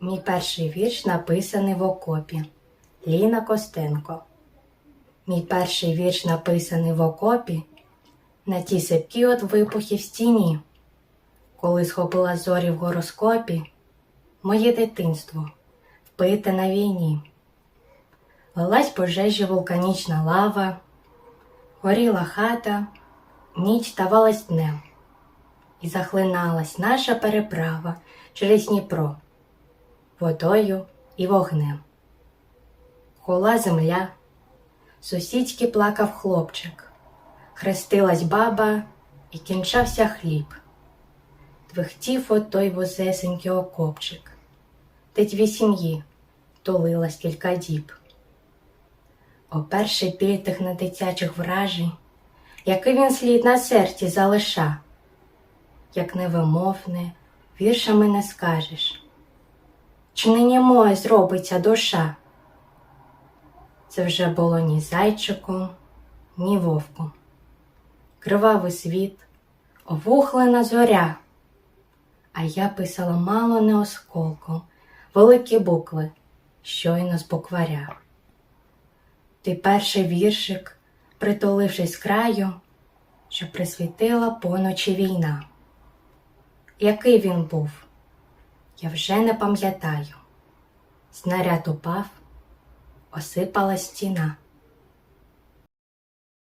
Мій перший вірш написаний в окопі. Ліна Костенко. Мій перший вірш написаний в окопі. На ті сипкі от в стіні, коли схопила зорі в гороскопі, моє дитинство. Впите на війні. Лилась пожежі вулканічна лава, горіла хата, ніч ставалась днем, і захлиналась наша переправа через Дніпро водою і вогнем. Хола земля, сусідськи плакав хлопчик, хрестилась баба і кінчався хліб. Твихтів от той возесенький окопчик, де дві сім'ї тулилась кілька діб. О перший біль тих недитячих вражень, який він слід на серці залиша, як невимовне, віршами не скажеш чи не німою зробиться душа? Це вже було ні зайчиком, ні вовком. Кривавий світ, овухлена зоря, а я писала мало не осколком, великі букви, щойно з букваря. Ти перший віршик, притулившись краю, що присвітила поночі війна. Який він був? Я вже не пам'ятаю. Снаряд упав, осипала стіна.